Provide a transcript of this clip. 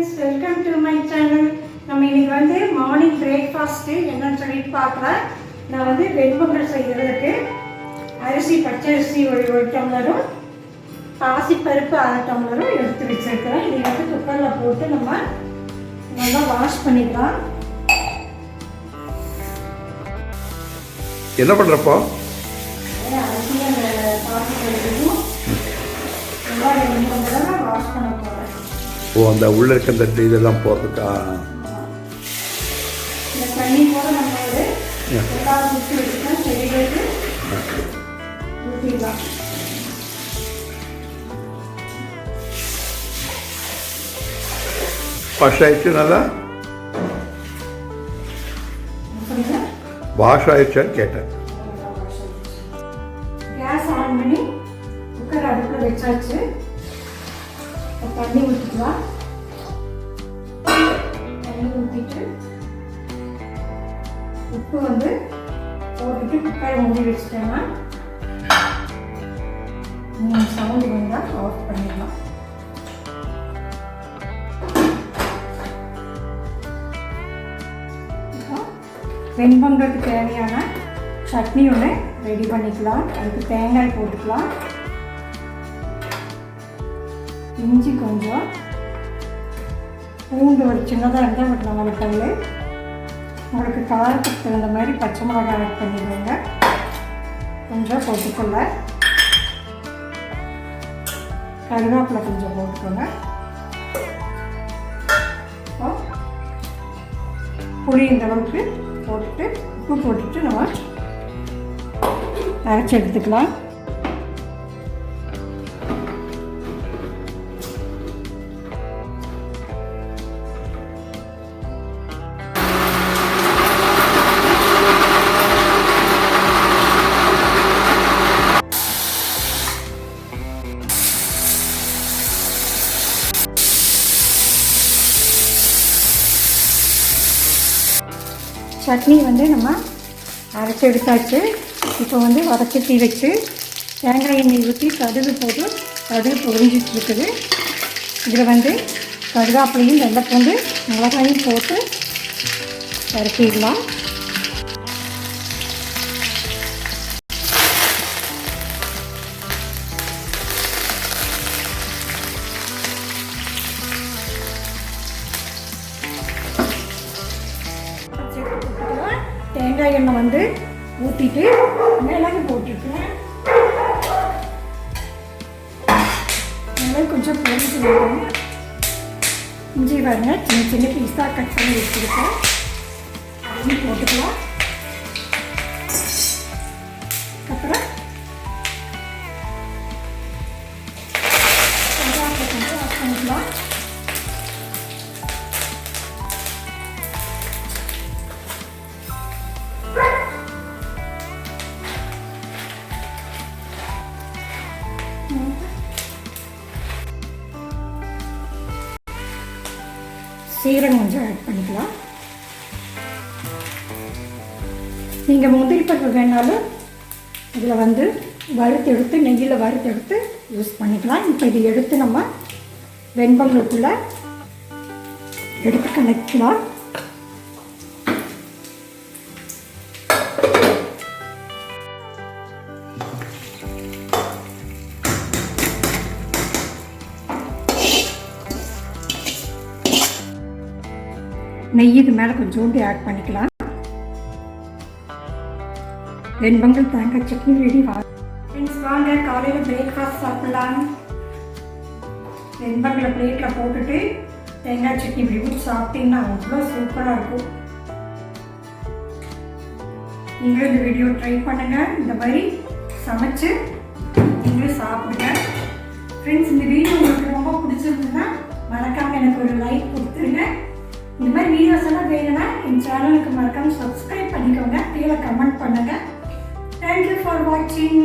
Friends welcome to my channel நம்ம இன்னைக்கு வந்து மார்னிங் பிரேக்ஃபாஸ்ட்டு என்னன்னு சொல்லிட்டு பார்க்கலாம். நான் வந்து வெண்பொங்கல் செய்கிறதுக்கு அரிசி பச்சரிசி ஒரு ஒரு டம்ளரும் பாசிப்பருப்பு அரை டம்ளரும் எடுத்து வச்சுருக்கிறேன். இதை வந்து குக்கரில் போட்டு நம்ம நல்லா வாஷ் பண்ணிக்கலாம். என்ன பண்ணுறப்போ ஓ அந்த உள்ள இருக்க அந்த இதெல்லாம் போகிறதுக்கா வாஷ் ஆயிடுச்சு நல்லா? வாஷ் ஆயிடுச்சான்னு கேட்டேன். கேஸ் ஆன் பண்ணி குக்கர் அடுப்பில் வச்சாச்சு. இப்ப தண்ணி ஊற்றிக்கலாம் எண்ணெய் ஊற்றிட்டு உப்பு வந்து போட்டுட்டு குக்கரை மூடி வச்சுட்டேன்னா மூணு சவுண்டு வந்தால் ஆஃப் பண்ணிடலாம். வெண் பண்ணுறதுக்கு தேவையான சட்னி ஒன்று ரெடி பண்ணிக்கலாம். அதுக்கு தேங்காய் போட்டுக்கலாம். இஞ்சி கொஞ்சம் பூண்டு ஒரு சின்னதாக இருந்தால் ஒரு நாலு பல் உங்களுக்கு காரத்துக்கு தகுந்த மாதிரி பச்சை மிளகாய் ஆட் பண்ணிடுங்க. கொஞ்சம் போட்டுக்கொள்ள கருவேப்பிலை கொஞ்சம் போட்டுக்கோங்க. புளி இந்த அளவுக்கு போட்டுட்டு உப்பு போட்டுட்டு நம்ம அரைச்சி எடுத்துக்கலாம். சட்னி வந்து நம்ம அரைச்சி எடுத்தாச்சு. இப்போ வந்து வதக்கட்டி வச்சு தேங்காய் எண்ணெய் ஊற்றி கடுகு போட்டு கடுகு பொறிஞ்சிட்டு இருக்குது. இதில் வந்து கருவேப்பிலையும் வெள்ளைப்பூண்டு மிளகாயும் போட்டு இறக்கிடலாம் வெங்காய எண்ணெய் வந்து ஊற்றிட்டு மிளகு போட்டுருக்கேன் மிளகு கொஞ்சம் பொறிஞ்சு வரும் இஞ்சி பாருங்க சின்ன சின்ன பீஸாக கட் பண்ணி வச்சுருக்கேன். அதையும் போட்டுக்கலாம். அப்புறம் கொஞ்சம் ஆட் பண்ணிக்கலாம். சீரகம் கொஞ்சம் ஆட் பண்ணிக்கலாம். நீங்கள் முந்திரி பருப்பு வேணாலும் இதில் வந்து வறுத்து எடுத்து நெய்யில் வறுத்து எடுத்து யூஸ் பண்ணிக்கலாம். இப்போ இது எடுத்து நம்ம வெண்பங்களுக்குள்ளே எடுத்து கலக்கலாம். நெய் இது மேலே கொஞ்சோண்டு ஆட் பண்ணிக்கலாம். வெண்பொங்கல் தேங்காய் சட்னி ரெடி ஃப்ரெண்ட்ஸ் வாங்க காலையில் பிரேக்ஃபாஸ்ட் சாப்பிடலாம். வெண்பொங்கலை பிளேட்டில் போட்டுட்டு தேங்காய் சட்னி இப்படி ஊற்றி சாப்பிட்டீங்கன்னா அவ்வளோ சூப்பராக இருக்கும். நீங்களும் இந்த வீடியோ ட்ரை பண்ணுங்கள் இந்த மாதிரி சமைச்சு நீங்களும் சாப்பிடுங்க. ஃப்ரெண்ட்ஸ் இந்த வீடியோ உங்களுக்கு ரொம்ப பிடிச்சிருந்ததுன்னா மறக்காமல் எனக்கு ஒரு லைக் வீடியோஸ் எல்லாம் வேணும்னா என் சேனலுக்கு மறக்காம சப்ஸ்கிரைப் பண்ணிக்கோங்க. கீழே கமெண்ட் பண்ணுங்கள் தேங்க்யூ ஃபார் வாட்சிங்